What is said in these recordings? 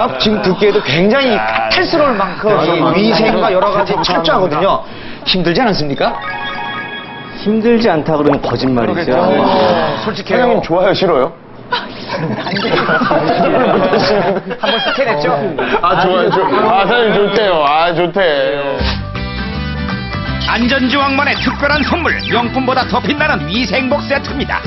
제가 지금 듣기에도 굉장히 탈스러울 만큼 이 위생과 여러 가지 철저하거든요. 힘들지 않습니까? 힘들지 않다 그러면 거짓말이죠. 솔직히 사장님 좋아요, 싫어요? 한번 스캔했죠? 아, 좋아요, 좋아요. 아, 사장님 좋대요. 아, 좋대. 안전지왕만의 특별한 선물 명품보다 더 빛나는 위생복 세트입니다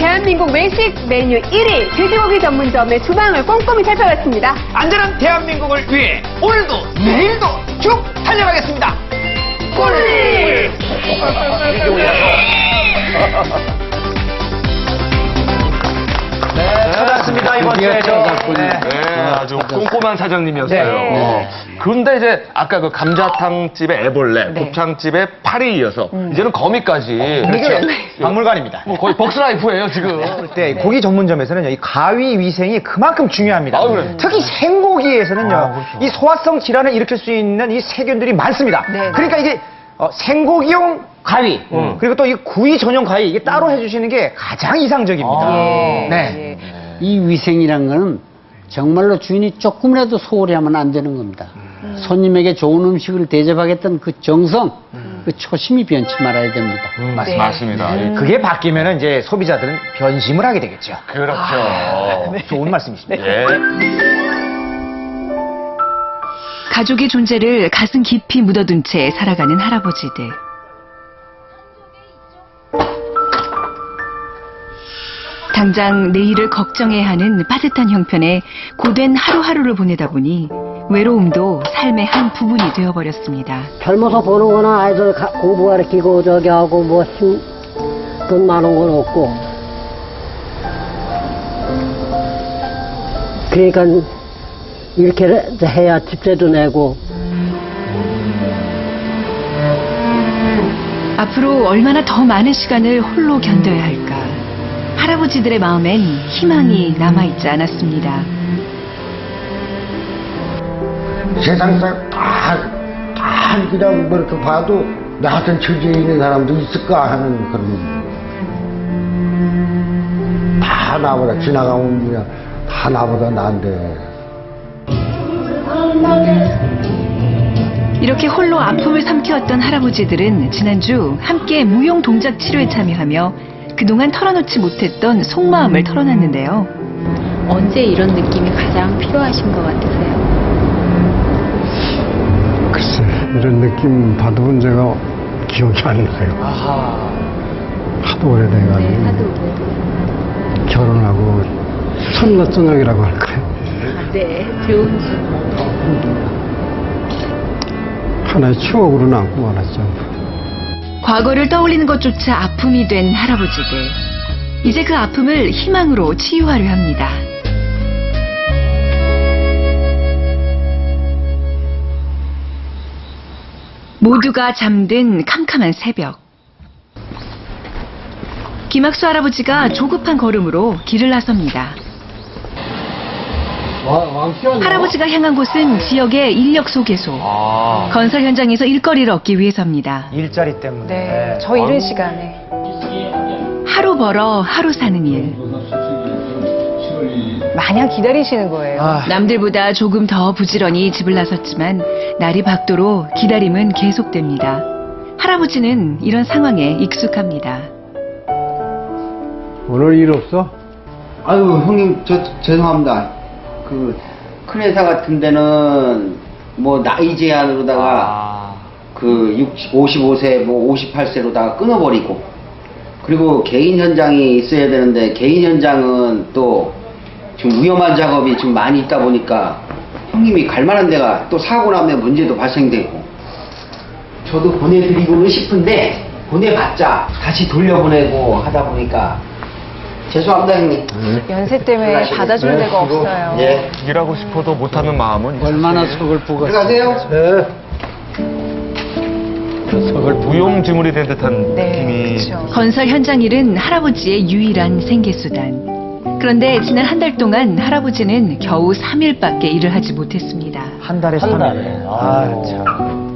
대한민국 외식 메뉴 1위 돼지고기 전문점의 주방을 꼼꼼히 살펴봤습니다. 안전한 대한민국을 위해 오늘도 내일도 쭉 달려가겠습니다 꿀! 찾았습니다, 이번 주에 저. 네. 네, 아주 꼼꼼한 사장님이었어요. 네. 그런데 이제 아까 그 감자탕 집의 애벌레, 곱창 집의 파리에 이어서 이제는 거미까지. 그렇죠. 박물관입니다. 뭐 거의 벅스라이프예요 지금. 때 고기 전문점에서는요, 이 가위 위생이 그만큼 중요합니다. 아, 그래요? 특히 생고기에서는요, 이 소화성 질환을 일으킬 수 있는 이 세균들이 많습니다. 네. 그러니까 이게 어, 생고기용 가위, 그리고 또 이 구이 전용 가위, 이게 따로 해주시는 게 가장 이상적입니다. 예. 네. 이 위생이란 거는 정말로 주인이 조금이라도 소홀히 하면 안 되는 겁니다. 손님에게 좋은 음식을 대접하겠다는 그 정성, 그 초심이 변치 말아야 됩니다. 네. 맞습니다. 예. 그게 바뀌면 이제 소비자들은 변심을 하게 되겠죠. 그렇죠. 좋은 말씀이십니다. 예. 가족의 존재를 가슴 깊이 묻어둔 채 살아가는 할아버지들. 당장 내일을 걱정해야 하는 빠듯한 형편에 고된 하루하루를 보내다 보니 외로움도 삶의 한 부분이 되어버렸습니다. 젊어서 보는 거나 아이들 가- 공부 가르치고 저기 하고 뭐 힘, 돈 많은 건 없고 그러니까 이렇게 해야 집세도 내고 앞으로 얼마나 더 많은 시간을 홀로 견뎌야 할까. 할아버지들의 마음엔 희망이 남아있지 않았습니다. 세상상 다, 다 그냥 뭐 이렇게 봐도 나 같은 처지에 있는 사람도 있을까 하는 그런 다 나보다 지나가면 그냥 다 나보다 나은데 이렇게 홀로 아픔을 삼켜왔던 할아버지들은 지난주 함께 무용 동작 치료에 참여하며 그동안 털어놓지 못했던 속마음을 털어놨는데요. 언제 이런 느낌이 가장 필요하신 것 같으세요? 글쎄 이런 느낌 받아본 제가 기억이 안 나요 하도 오래돼가지고 네, 하도 오래도. 결혼하고 선거저녁이라고 할까요 네, 좋은 주. 하나의 추억으로 남고 말았죠 과거를 떠올리는 것조차 아픔이 된 할아버지들. 이제 그 아픔을 희망으로 치유하려 합니다. 모두가 잠든 캄캄한 새벽. 김학수 할아버지가 조급한 걸음으로 길을 나섭니다. 할아버지가 향한 곳은 지역의 인력 소개소. 아. 건설 현장에서 일거리를 얻기 위해서입니다. 일자리 때문에. 네. 저 이른 시간에. 하루 벌어 하루 사는 일. 마냥 기다리시는 거예요. 아, 남들보다 조금 더 부지런히 집을 나섰지만 날이 밝도록 기다림은 계속됩니다. 할아버지는 이런 상황에 익숙합니다. 오늘 일 없어? 아유, 형님, 저, 죄송합니다. 그, 큰 회사 같은 데는 뭐 나이 제한으로다가 아. 그 60, 55세, 뭐 58세로다가 끊어버리고 그리고 개인 현장이 있어야 되는데 개인 현장은 또 지금 위험한 작업이 지금 많이 있다 보니까 형님이 갈 만한 데가 또 사고 나면 문제도 발생되고 저도 보내드리고는 싶은데 보내봤자 다시 돌려보내고 하다 보니까 죄송합니다 형님 연세 때문에 받아줄 데가 없어요. 예 일하고 싶어도 못하는 마음은 얼마나 서글프가 들어가세요 무용지물이 된 듯한 네, 느낌이. 그렇죠. 건설 현장 일은 할아버지의 유일한 생계수단. 그런데 지난 한 달 동안 할아버지는 겨우 3일밖에 일을 하지 못했습니다. 한 달에 3일. 아, 참.